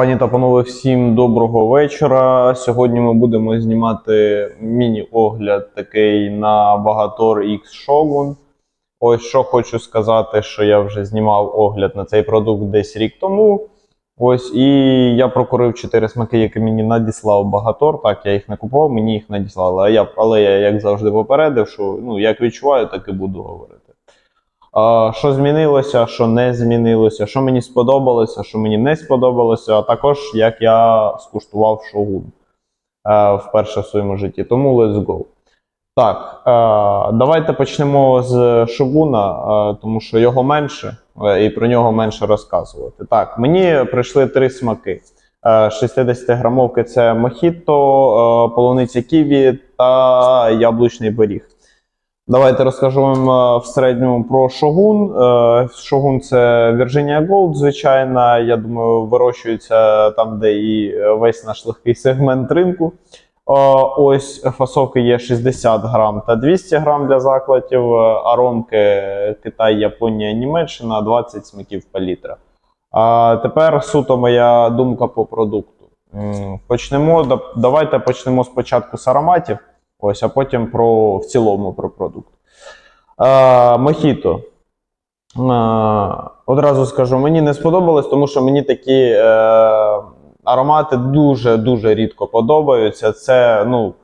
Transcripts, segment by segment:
Пані та панове, всім доброго вечора. Сьогодні ми будемо знімати міні-огляд такий на Багатор X Shogun. Ось що хочу сказати, що я вже знімав огляд на цей продукт десь рік тому. Ось, і я прокурив 4 смаки, які мені надіслав Багатор. Так, я їх не купував, мені їх надіслали. А я, але я, як завжди, попередив, що ну, як відчуваю, так і буду говорити. Що змінилося, що не змінилося, що мені сподобалося, що мені не сподобалося, а також як я скуштував шогун е, вперше в своєму житті. Тому let's go. Так, е, давайте почнемо з шогуна, е, тому що його менше і про нього менше розказувати. Так, мені прийшли три смаки. Е, 60-грамовки це мохіто, полуниця ківі та яблучний пиріг. Давайте е, в середньому про шогун. Е, Шогун це Virginia Gold, звичайно. Я думаю, вирощується там, де і весь наш легкий сегмент ринку. Е, Ось фасовки є 60 грам та 200 грам для закладів. Е, Аромки Китай, Японія, Німеччина 20 смаків палітра. А тепер суто моя думка по продукту. Почнемо. Давайте почнемо спочатку з ароматів. Ось, а потім про в цілому про продукт. Е, Мохіто. Одразу скажу, мені не сподобалось, тому що мені такі е, аромати дуже-дуже рідко подобаються. Це ну,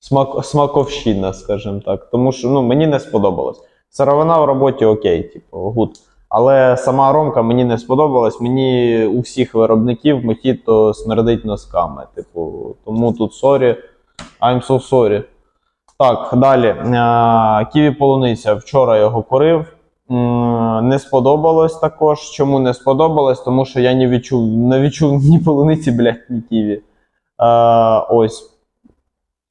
смак, смаковщина, скажімо так. Тому що ну, мені не сподобалось. Сировина в роботі окей, типу, гуд. Але сама аромка мені не сподобалась. Мені у всіх виробників мохіто смердить носками. Типу, тому тут сорі. I'm so sorry. Так, далі. Е, Ківі полуниця. Вчора його курив. Не сподобалось також. Чому не сподобалось? Тому що я не відчув, не відчув ні полуниці, блядь, ні ківі. Е, ось.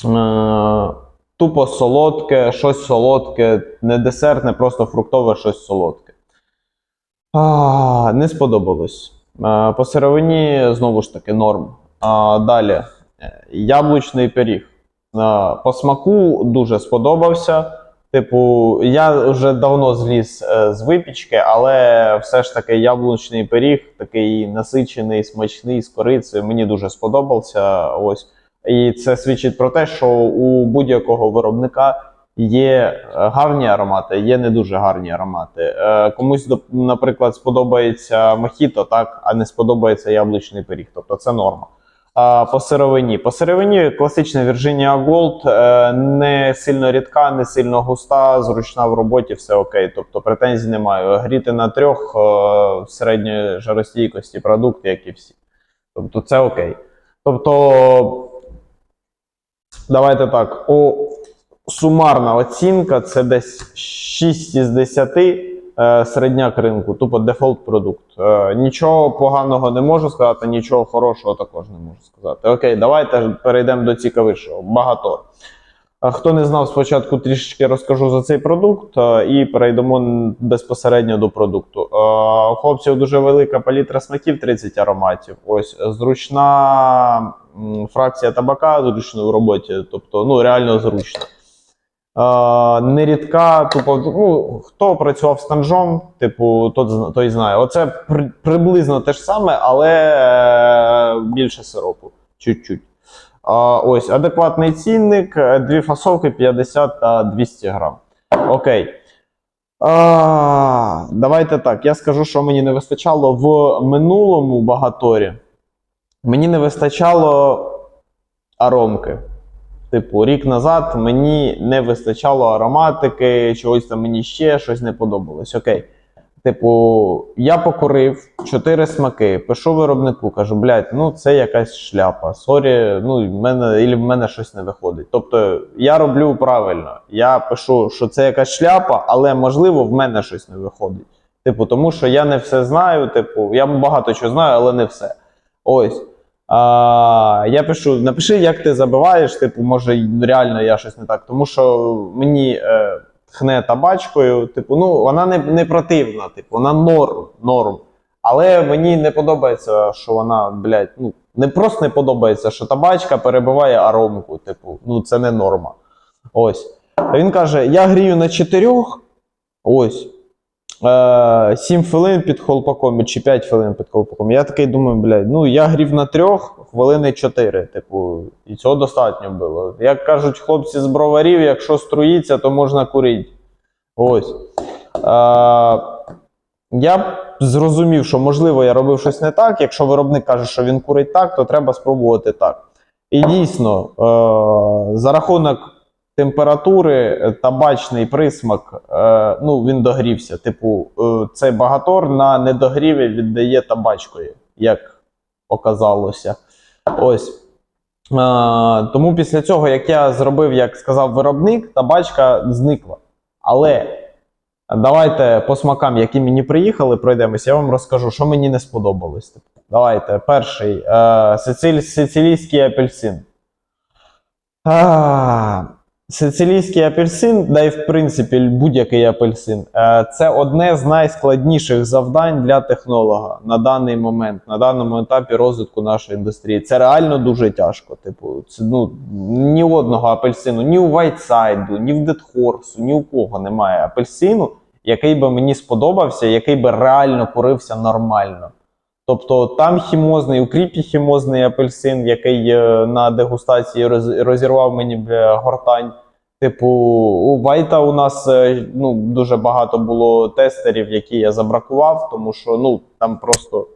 Е, Тупо солодке, щось солодке, не десертне, просто фруктове, щось солодке. А, не сподобалось. Е, По сировині знову ж таки норм. А, далі. Яблучний пиріг. По смаку дуже сподобався. Типу, я вже давно зліз е, з випічки, але все ж таки яблучний пиріг, такий насичений, смачний, з корицею, мені дуже сподобався. Ось. І це свідчить про те, що у будь-якого виробника є е, гарні аромати, є не дуже гарні аромати. Е, Комусь, наприклад, сподобається мохіто, так, а не сподобається яблучний пиріг. Тобто це норма. По сировині. По сировині класична Virginia Gold е, не сильно рідка, не сильно густа, зручна в роботі, все окей. Тобто претензій немає. Гріти на трьох е, середньої жаростійкості продукти, як і всі. Тобто це окей. Тобто, давайте так. О, сумарна оцінка це десь 6 із 10 е, середняк ринку, тупо дефолт продукт. Е, нічого поганого не можу сказати, нічого хорошого також не можу сказати. Окей, давайте перейдемо до цікавішого. Багатор. Е, Хто не знав, спочатку трішечки розкажу за цей продукт е, і перейдемо безпосередньо до продукту. Е, У хлопців дуже велика палітра смаків, 30 ароматів. Ось зручна фракція табака, зручно в роботі, тобто ну реально зручно. Е, нерідка, тупо, ну, хто працював з танжом, типу, тот, той знає. Оце при, приблизно те ж саме, але е, більше сиропу. Чуть-чуть. А, ось адекватний цінник, е, дві фасовки 50 та 200 грам. Окей. А, давайте так. Я скажу, що мені не вистачало в минулому багаторі. Мені не вистачало аромки. Типу, рік назад мені не вистачало ароматики, чогось там мені ще щось не подобалось. Окей. Типу, я покурив чотири смаки, пишу виробнику, кажу, блядь, ну це якась шляпа. Сорі, ну в мене ілі в мене щось не виходить. Тобто я роблю правильно. Я пишу, що це якась шляпа, але можливо в мене щось не виходить. Типу, тому що я не все знаю. Типу, я багато чого знаю, але не все. Ось. А, я пишу: напиши, як ти забиваєш, типу, може, реально я щось не так. Тому що мені е, тхне табачкою, типу, ну, вона не, не противна, типу, вона норм, норм. Але мені не подобається, що вона, блядь, ну, не просто не подобається, що табачка перебиває аромку. Типу, ну це не норма. Ось. Він каже: я грію на чотирьох. Ось. Е, 7 хвилин під холпаком чи 5 хвилин під холпаком. Я такий думаю, блядь, ну я грів на трьох, хвилини 4. Типу, і цього достатньо було. Як кажуть хлопці з броварів, якщо струїться, то можна курити. Ось. Е, я зрозумів, що можливо я робив щось не так. Якщо виробник каже, що він курить так, то треба спробувати так. І дійсно, е, за рахунок температури, е, табачний присмак, е, ну він догрівся. Типу, е, цей багатор на недогріві віддає табачкою, як оказалося. Ось. Е, тому після цього, як я зробив, як сказав виробник, табачка зникла. Але давайте по смакам, які мені приїхали, пройдемося. Я вам розкажу, що мені не сподобалось. Давайте, перший е, сициль, сицилійський апельсин. А, сицилійський апельсин, да й в принципі будь-який апельсин, е, це одне з найскладніших завдань для технолога на даний момент, на даному етапі розвитку нашої індустрії. Це реально дуже тяжко. Типу, це ну ні одного апельсину, ні у Вайтсайду, ні в Дедхорсу, ні у кого немає апельсину, який би мені сподобався, який би реально курився нормально. Тобто там хімозний, у кріпі хімозний апельсин, який е, на дегустації розірвав мені бля, гортань. Типу, у Вайта у нас е, ну, дуже багато було тестерів, які я забракував, тому що ну, там просто.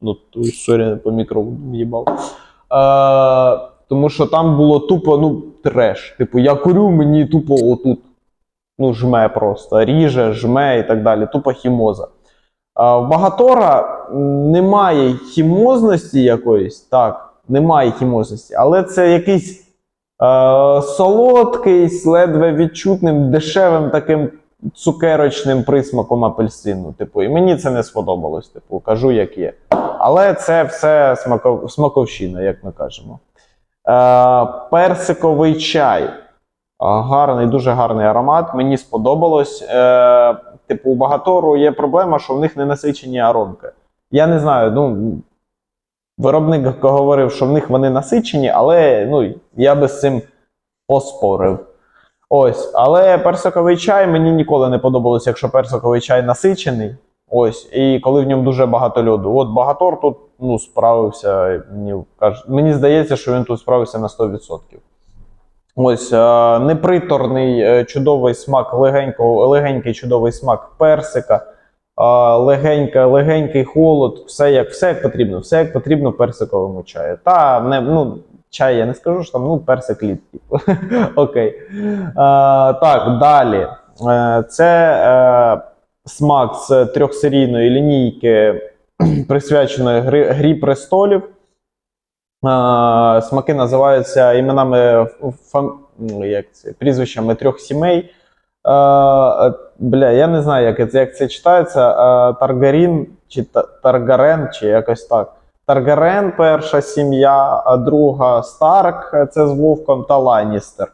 Ну, сорі, по мікро в'їбав. Е, тому що там було тупо ну, треш. Типу, я курю, мені тупо отут. Ну, жме просто. Ріже, жме і так далі. Тупо хімоза. В Багатора немає хімозності якоїсь, так, немає хімозності, але це якийсь е, солодкий, ледве відчутним, дешевим таким цукерочним присмаком апельсину. Типу, і мені це не сподобалось, типу, кажу, як є. Але це все смаков, смаковщина, як ми кажемо. Е, персиковий чай. Гарний, дуже гарний аромат. Мені сподобалось. Е, типу, у Багатору є проблема, що в них не насичені аромки. Я не знаю, ну. Виробник говорив, що в них вони насичені, але ну, я би з цим поспорив. Ось. Але персиковий чай мені ніколи не подобалося, якщо персиковий чай насичений. Ось. І коли в ньому дуже багато льоду. От Багатор тут ну, справився. Мені, мені здається, що він тут справився на 100%. Ось е, неприторний е, чудовий смак, легенько, легенький чудовий смак персика, е, легенька, легенький холод, все як, все як потрібно, все як потрібно персиковому чаю. Та не, ну, чай я не скажу, що там ну, персик лід. Типу. Окей. Так, далі. Це смак з трьохсерійної лінійки, присвяченої грі престолів. Смаки називаються іменами фам... ну, як це, прізвищами трьох сімей. Бля, я не знаю, як це, як це читається. Таргарін чи Таргарен, чи якось так. Таргарен перша сім'я, а друга Старк, це з Вовком та Ланністер.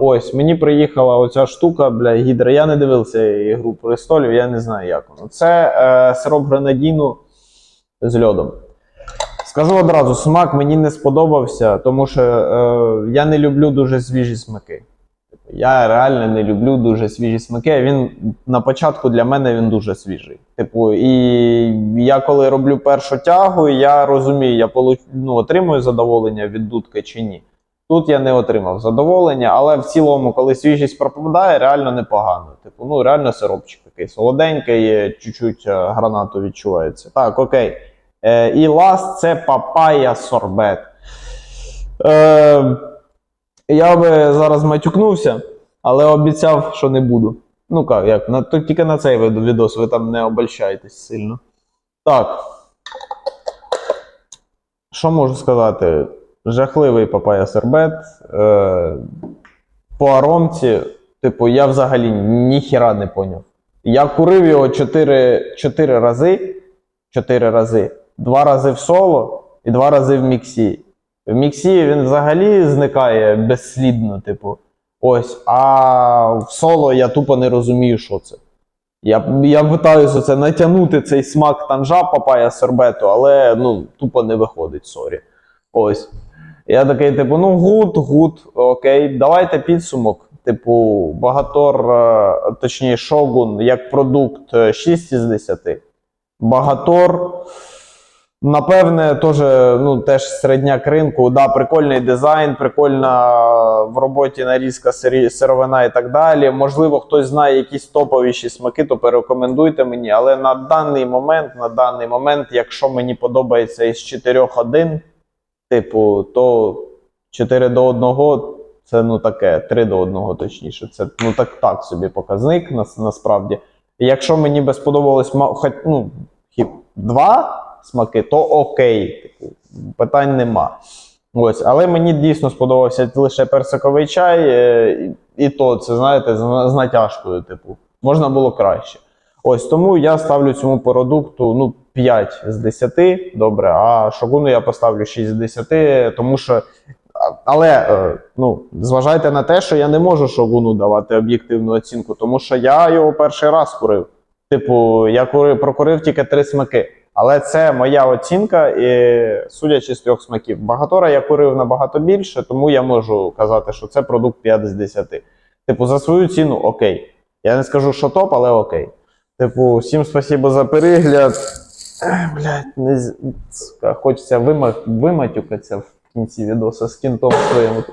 Ось, мені приїхала оця штука, бля, гідра. Я не дивився ігру престолів, я не знаю, як воно. Це е, сироп гранадіну з льодом. Скажу одразу, смак мені не сподобався, тому що е, я не люблю дуже свіжі смаки. Я реально не люблю дуже свіжі смаки. Він на початку для мене він дуже свіжий. Типу, і я коли роблю першу тягу, я розумію, я получ... ну, отримую задоволення від дудки чи ні. Тут я не отримав задоволення, але в цілому, коли свіжість пропадає, реально непогано. Типу, ну реально сиропчик такий солоденький, чуть-чуть е, гранату відчувається. Так, окей. Е, і ласт це папая сорбет. Е, я би зараз матюкнувся, але обіцяв, що не буду. Ну як, на, то тільки на цей відос, ви там не обольщайтесь сильно. Так. Що можу сказати? Жахливий папая сорбет. Е, по аромці, типу, я взагалі ніхіра не поняв. Я курив його 4, 4 рази. 4 рази. Два рази в соло і два рази в міксі. В міксі він взагалі зникає безслідно, типу. Ось. А в соло я тупо не розумію, що це. Я, я питаюся це натягнути цей смак танжа папая сорбету, але ну, тупо не виходить, сорі. Ось. Я такий, типу, ну гуд, гуд, окей, давайте підсумок. Типу, Багатор, е, точніше, Шогун як продукт е, 6 із 10. Багатор, напевне, теж, ну, теж середняк ринку. Да, прикольний дизайн, прикольна в роботі нарізка сировина і так далі. Можливо, хтось знає якісь топовіші смаки, то перекомендуйте мені. Але на даний момент, на даний момент, якщо мені подобається із 4-1, типу, то 4 до 1 це ну таке, 3 до 1 точніше. Це ну так, так собі показник нас, насправді. Якщо мені би сподобалось ну, хі- два смаки, то окей, типу, питань нема. Ось, але мені дійсно сподобався лише персиковий чай, е, і, то це, знаєте, з, з натяжкою, типу, можна було краще. Ось тому я ставлю цьому продукту ну, 5 з 10, добре, а шогуну я поставлю 6 з 10, тому що. Але е, ну, зважайте на те, що я не можу шогуну давати об'єктивну оцінку, тому що я його перший раз курив. Типу, я курив, прокурив тільки три смаки. Але це моя оцінка, і судячи з трьох смаків. Багатора я курив набагато більше, тому я можу казати, що це продукт 5 з 10. Типу, за свою ціну окей. Я не скажу, що топ, але окей. Типу, всім спасибо за перегляд. Ех, Блядь, не хочеться вима... виматюкатися в кінці відео з кінтом своїм.